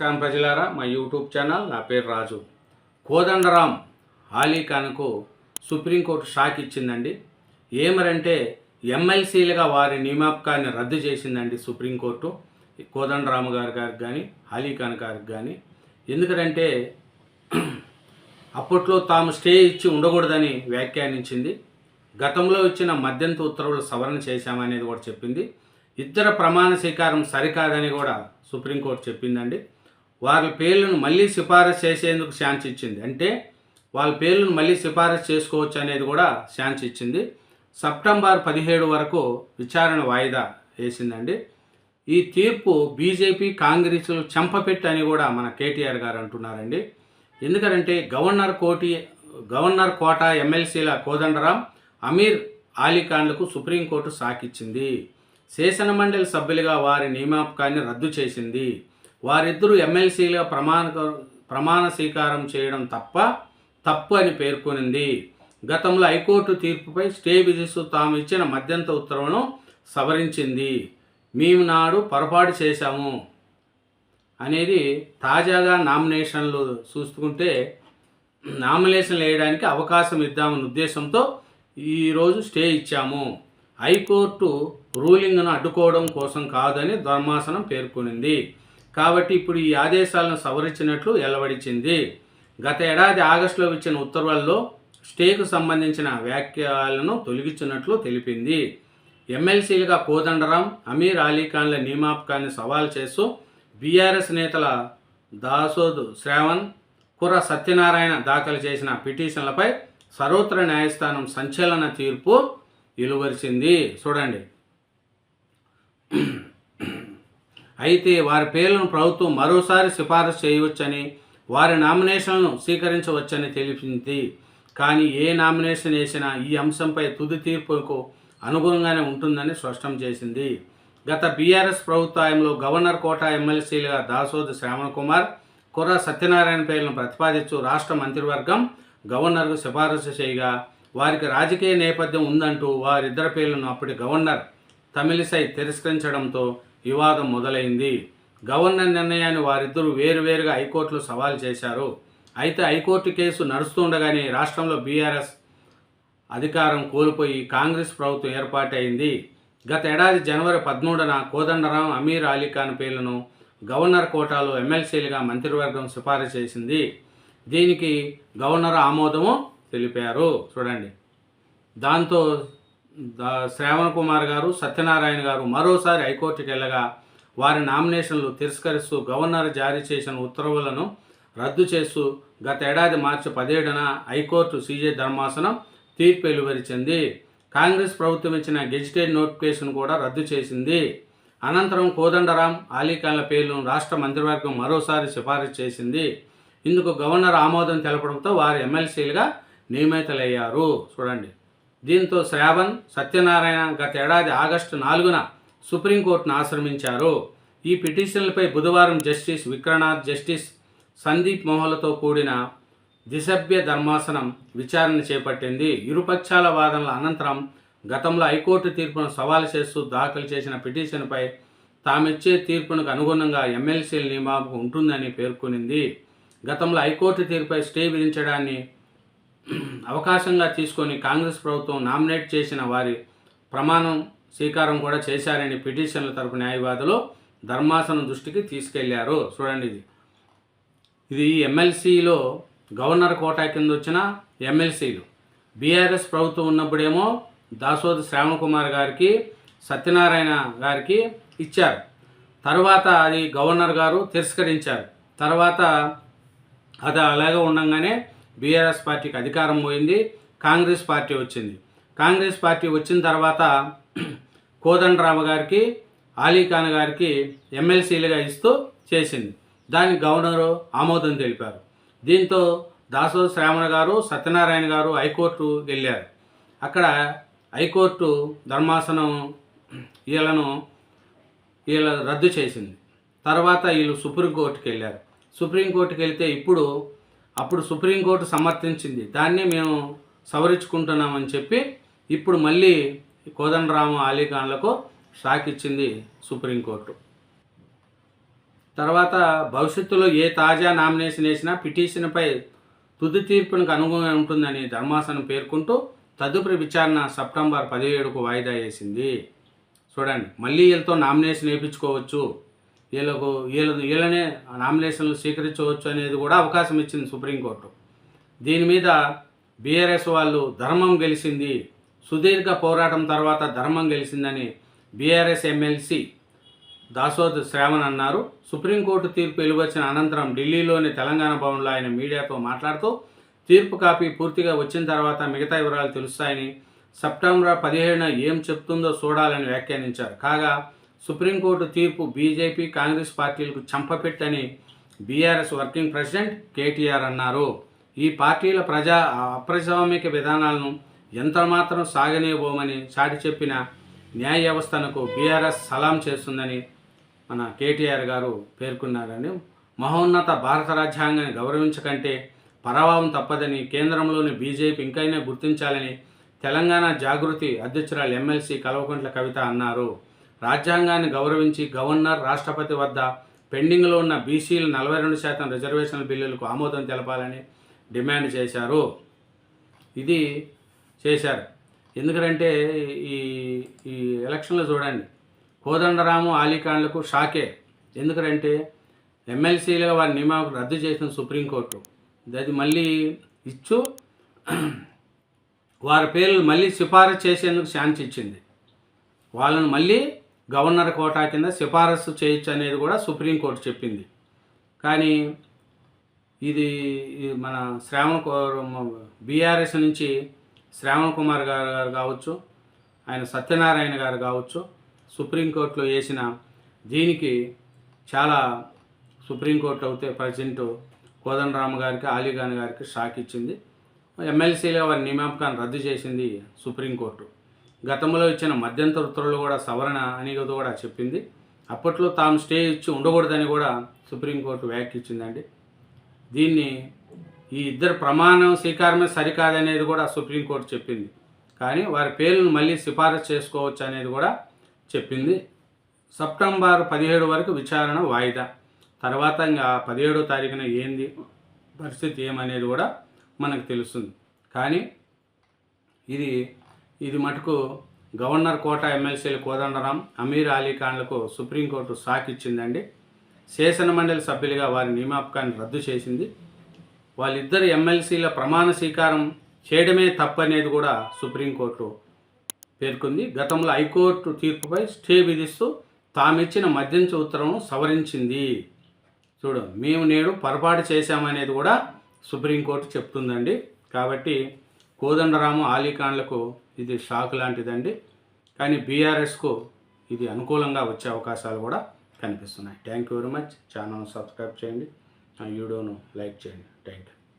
నమస్కారం ప్రజలారా మా యూట్యూబ్ ఛానల్ నా పేరు రాజు. కోదండరాం ఆలీ ఖాన్కు సుప్రీంకోర్టు షాక్ ఇచ్చిందండి. ఏమరంటే ఎమ్మెల్సీలుగా వారి నియామకాన్ని రద్దు చేసిందండి సుప్రీంకోర్టు కోదండరాము గారి గారికి కానీ అలీ ఖాన్ గారికి కానీ ఎందుకంటే అప్పట్లో తాము స్టే ఇచ్చి ఉండకూడదని వ్యాఖ్యానించింది. గతంలో ఇచ్చిన మధ్యంత ఉత్తర్వులు సవరణ చేశామనేది కూడా చెప్పింది. ఇద్దర ప్రమాణ స్వీకారం సరికాదని కూడా సుప్రీంకోర్టు చెప్పిందండి. వారి పేర్లను మళ్ళీ సిఫారసు చేసేందుకు ఛాన్స్ ఇచ్చింది. అంటే వాళ్ళ పేర్లను మళ్ళీ సిఫారసు చేసుకోవచ్చు అనేది కూడా ఛాన్స్ ఇచ్చింది. సెప్టెంబర్ పదిహేడు వరకు విచారణ వాయిదా వేసిందండి. ఈ తీర్పు బీజేపీ కాంగ్రెస్లు చెంపపెట్టు అని కూడా మన కేటీఆర్ గారు అంటున్నారండి. ఎందుకంటే గవర్నర్ కోటి గవర్నర్ కోట ఎమ్మెల్సీల కోదండరాం అమీర్ అలీ ఖాన్లకు సుప్రీంకోర్టు సాకిచ్చింది. శాసనమండలి సభ్యులుగా వారి నియామకాన్ని రద్దు చేసింది. వారిద్దరూ ఎమ్మెల్సీలుగా ప్రమాణ ప్రమాణ స్వీకారం చేయడం తప్ప తప్పు అని పేర్కొనింది. గతంలో హైకోర్టు తీర్పుపై స్టే విధిస్తూ తాము ఇచ్చిన మధ్యంత ఉత్తర్వును సవరించింది. మేము నాడు పొరపాటు చేశాము అనేది తాజాగా నామినేషన్లు చూసుకుంటే నామినేషన్లు వేయడానికి అవకాశం ఇద్దామన్న ఉద్దేశంతో ఈరోజు స్టే ఇచ్చాము. హైకోర్టు రూలింగ్ను అడ్డుకోవడం కోసం కాదని ధర్మాసనం పేర్కొనింది. కాబట్టి ఇప్పుడు ఈ ఆదేశాలను సవరించినట్లు వెల్లడించింది గత ఏడాది ఆగస్టులో ఇచ్చిన ఉత్తర్వుల్లో స్టేకు సంబంధించిన వ్యాఖ్యలను తొలగించినట్లు తెలిపింది. ఎమ్మెల్సీలుగా కోదండరాం అమీర్ అలీఖాన్ల నియమాపకాన్ని సవాల్ చేస్తూ బీఆర్ఎస్ నేతల దాసోద్ శ్రావణ్ కుర్ర సత్యనారాయణ దాఖలు చేసిన పిటిషన్లపై సర్వోత్తర న్యాయస్థానం సంచలన తీర్పు వెలువరిచింది. చూడండి. అయితే వారి పేర్లను ప్రభుత్వం మరోసారి సిఫారసు చేయవచ్చని వారి నామినేషన్లను స్వీకరించవచ్చని తెలిపింది. కానీ ఏ నామినేషన్ వేసినా ఈ అంశంపై తుది తీర్పుకు అనుగుణంగానే ఉంటుందని స్పష్టం చేసింది. గత బీఆర్ఎస్ ప్రభుత్వంలో గవర్నర్ కోట ఎమ్మెల్సీలుగా దాసోద్ శ్రావణ్ కుమార్ కుర్ర సత్యనారాయణ పేర్లను ప్రతిపాదించు రాష్ట్ర మంత్రివర్గం గవర్నర్కు సిఫారసు చేయగా వారికి రాజకీయ నేపథ్యం ఉందంటూ వారిద్దరి పేర్లను అప్పటి గవర్నర్ తమిళిసై తిరస్కరించడంతో వివాదం మొదలైంది. గవర్నర్ నిర్ణయాన్ని వారిద్దరూ వేరువేరుగా హైకోర్టులో సవాల్ చేశారు. అయితే హైకోర్టు కేసు నడుస్తుండగానే రాష్ట్రంలో బీఆర్ఎస్ అధికారం కోల్పోయి కాంగ్రెస్ ప్రభుత్వం ఏర్పాటైంది. గత ఏడాది జనవరి పదమూడున కోదండరాం అమీర్ అలీ ఖాన్ పేర్లను గవర్నర్ కోటాలో ఎమ్మెల్సీలుగా మంత్రివర్గం సిఫారసు చేసింది. దీనికి గవర్నర్ ఆమోదము తెలిపారు. చూడండి. దాంతో శ్రావణ్ కుమార్ గారు సత్యనారాయణ గారు మరోసారి హైకోర్టుకి వెళ్ళగా వారి నామినేషన్లు తిరస్కరిస్తూ గవర్నర్ జారీ చేసిన ఉత్తర్వులను రద్దు చేస్తూ గత ఏడాది మార్చి పదిహేడున హైకోర్టు సీజే ధర్మాసనం తీర్పు వెలువరించింది. కాంగ్రెస్ ప్రభుత్వం ఇచ్చిన గెజిటెడ్ నోటిఫికేషన్ కూడా రద్దు చేసింది. అనంతరం కోదండరాం ఆలీఖాన్ల పేర్లను రాష్ట్ర మంత్రివర్గం మరోసారి సిఫారసు చేసింది. ఇందుకు గవర్నర్ ఆమోదం తెలపడంతో వారు ఎమ్మెల్సీలుగా నియమితులయ్యారు. చూడండి. దీంతో శ్రావణ్ సత్యనారాయణ గత ఏడాది ఆగస్టు నాలుగున సుప్రీంకోర్టును ఆశ్రమించారు. ఈ పిటిషన్లపై బుధవారం జస్టిస్ విక్రనాథ్ జస్టిస్ సందీప్ మోహలతో కూడిన దిసభ్య ధర్మాసనం విచారణ చేపట్టింది. ఇరుపక్షాల వాదనల అనంతరం గతంలో హైకోర్టు తీర్పును సవాల్ చేస్తూ దాఖలు చేసిన పిటిషన్పై తామిచ్చే తీర్పునకు అనుగుణంగా ఎమ్మెల్సీల నియామకం ఉంటుందని పేర్కొనింది. గతంలో హైకోర్టు తీర్పుపై స్టే విధించడాన్ని అవకాశంగా తీసుకొని కాంగ్రెస్ ప్రభుత్వం నామినేట్ చేసిన వారి ప్రమాణం స్వీకారం కూడా చేశారని పిటిషన్ల తరపు న్యాయవాదులు ధర్మాసనం దృష్టికి తీసుకెళ్ళారు. చూడండి ఇది. ఇది ఎమ్మెల్సీలో గవర్నర్ కోటా కింద వచ్చిన ఎమ్మెల్సీలు. బీఆర్ఎస్ ప్రభుత్వం ఉన్నప్పుడేమో దాసోద్ శ్రావణకుమార్ గారికి సత్యనారాయణ గారికి ఇచ్చారు. తర్వాత అది గవర్నర్ గారు తిరస్కరించారు. తర్వాత అది అలాగే ఉండగానే బీఆర్ఎస్ పార్టీకి అధికారం పోయింది కాంగ్రెస్ పార్టీ వచ్చింది. కాంగ్రెస్ పార్టీ వచ్చిన తర్వాత కోదండరామ గారికి ఆలీఖాన్ గారికి ఎమ్మెల్సీలుగా ఇస్తూ చేసింది. దానికి గవర్నరు ఆమోదం తెలిపారు. దీంతో దాసో శ్రావణ గారు సత్యనారాయణ గారు హైకోర్టు వెళ్ళారు. అక్కడ హైకోర్టు ధర్మాసనం వీళ్ళను వీళ్ళ రద్దు చేసింది. తర్వాత వీళ్ళు సుప్రీంకోర్టుకి వెళ్ళారు. సుప్రీంకోర్టుకి వెళ్తే ఇప్పుడు అప్పుడు సుప్రీంకోర్టు సమర్థించింది. దాన్ని మేము సవరించుకుంటున్నామని చెప్పి ఇప్పుడు మళ్ళీ కోదండరాము అలీఖాన్లకు షాక్ ఇచ్చింది సుప్రీంకోర్టు. తర్వాత భవిష్యత్తులో ఏ తాజా నామినేషన్ వేసినా పిటిషన్పై తుది తీర్పునకు అనుగుణంగా ఉంటుందని ధర్మాసనం పేర్కొంటూ తదుపరి విచారణ సెప్టెంబర్ పదిహేడుకు వాయిదా వేసింది. చూడండి మళ్ళీ వీళ్ళతో నామినేషన్ వేయించుకోవచ్చు. వీళ్ళకు వీళ్ళను వీళ్ళనే నామినేషన్లు స్వీకరించవచ్చు అనేది కూడా అవకాశం ఇచ్చింది సుప్రీంకోర్టు. దీని మీద బీఆర్ఎస్ వాళ్ళు ధర్మం గెలిచింది సుదీర్ఘ పోరాటం తర్వాత ధర్మం గెలిచిందని బీఆర్ఎస్ ఎమ్మెల్సీ దాసోద్ శ్రావణ్ అన్నారు. సుప్రీంకోర్టు తీర్పు వెలువచ్చిన అనంతరం ఢిల్లీలోని తెలంగాణ భవన్లో ఆయన మీడియాతో మాట్లాడుతూ తీర్పు కాపీ పూర్తిగా వచ్చిన తర్వాత మిగతా వివరాలు తెలుస్తాయని సెప్టెంబర్ పదిహేడున ఏం చెప్తుందో చూడాలని వ్యాఖ్యానించారు. కాగా సుప్రీంకోర్టు తీర్పు బీజేపీ కాంగ్రెస్ పార్టీలకు చంపపెట్టని బీఆర్ఎస్ వర్కింగ్ ప్రెసిడెంట్ కేటీఆర్ అన్నారు. ఈ పార్టీల ప్రజా అప్రజామిక విధానాలను ఎంతమాత్రం సాగనీయబోమని చాటి చెప్పిన న్యాయ వ్యవస్థనకు బీఆర్ఎస్ సలాం చేస్తుందని మన కేటీఆర్ గారు పేర్కొన్నారని మహోన్నత భారత రాజ్యాంగాన్ని గౌరవించకంటే పరాభవం తప్పదని కేంద్రంలోని బీజేపీ ఇంకైనా గుర్తించాలని తెలంగాణ జాగృతి అధ్యక్షురాలు ఎమ్మెల్సీ కల్వకుంట్ల కవిత అన్నారు. రాజ్యాంగాన్ని గౌరవించి గవర్నర్ రాష్ట్రపతి వద్ద పెండింగ్లో ఉన్న బీసీలు నలభై రెండు శాతం రిజర్వేషన్ బిల్లులకు ఆమోదం తెలపాలని డిమాండ్ చేశారు. ఇది చేశారు. ఎందుకంటే ఈ ఈ ఎలక్షన్లో చూడండి కోదండరాము ఆలీఖాన్లకు షాకే. ఎందుకంటే ఎమ్మెల్సీలుగా వారి నియామకం రద్దు చేసిన సుప్రీంకోర్టు. అది మళ్ళీ ఇచ్చు వారి పేర్లు మళ్ళీ సిఫారసు చేసేందుకు ఛాన్స్ ఇచ్చింది. వాళ్ళను మళ్ళీ గవర్నర్ కోటా కింద సిఫారసు చేయొచ్చు అనేది కూడా సుప్రీంకోర్టు చెప్పింది. కానీ ఇది మన శ్రావణ బీఆర్ఎస్ నుంచి శ్రావణ్ కుమార్ గారు గారు కావచ్చు ఆయన సత్యనారాయణ గారు కావచ్చు సుప్రీంకోర్టులో వేసిన దీనికి చాలా సుప్రీంకోర్టు అయితే ప్రజెంట్ కోదండరామ గారికి అలీఖాన్ గారికి షాక్ ఇచ్చింది. ఎమ్మెల్సీలుగా వారి నియామకాన్ని రద్దు చేసింది సుప్రీంకోర్టు. గతంలో ఇచ్చిన మధ్యంతర ఉత్తర్వులు కూడా సవరణ అని కూడా చెప్పింది. అప్పట్లో తాము స్టే ఇచ్చి ఉండకూడదని కూడా సుప్రీంకోర్టు వ్యాఖ్యించిందండి దీన్ని ఈ ఇద్దరు ప్రమాణం స్వీకారమే సరికాదనేది కూడా సుప్రీంకోర్టు చెప్పింది. కానీ వారి పేర్లను మళ్ళీ సిఫారసు చేసుకోవచ్చు అనేది కూడా చెప్పింది. సెప్టెంబర్ పదిహేడు వరకు విచారణ వాయిదా. తర్వాత ఇంకా పదిహేడో తారీఖున ఏంది పరిస్థితి ఏమనేది కూడా మనకు తెలుస్తుంది. కానీ ఇది ఇది మటుకు గవర్నర్ కోట ఎమ్మెల్సీలు కోదండరాం అమీర్ అలీ ఖాన్లకు సుప్రీంకోర్టు సాక్ ఇచ్చిందండి. శాసన మండలి సభ్యులుగా వారి నియామకాన్ని రద్దు చేసింది. వాళ్ళిద్దరు ఎమ్మెల్సీల ప్రమాణ స్వీకారం చేయడమే తప్పనేది కూడా సుప్రీంకోర్టు పేర్కొంది. గతంలో హైకోర్టు తీర్పుపై స్టే విధిస్తూ తామిచ్చిన మధ్యంత ఉత్తర్వును సవరించింది. చూడు మేము నేడు పొరపాటు చేశామనేది కూడా సుప్రీంకోర్టు చెప్తుందండి. కాబట్టి కోదండరాము ఆలీఖాన్లకు ఇది షాక్ లాంటిదండి. కానీ బీఆర్ఎస్కు ఇది అనుకూలంగా వచ్చే అవకాశాలు కూడా కనిపిస్తున్నాయి. Thank you very much. Channel subscribe చేయండి. ఆ వీడియోను లైక్ చేయండి. Thank you.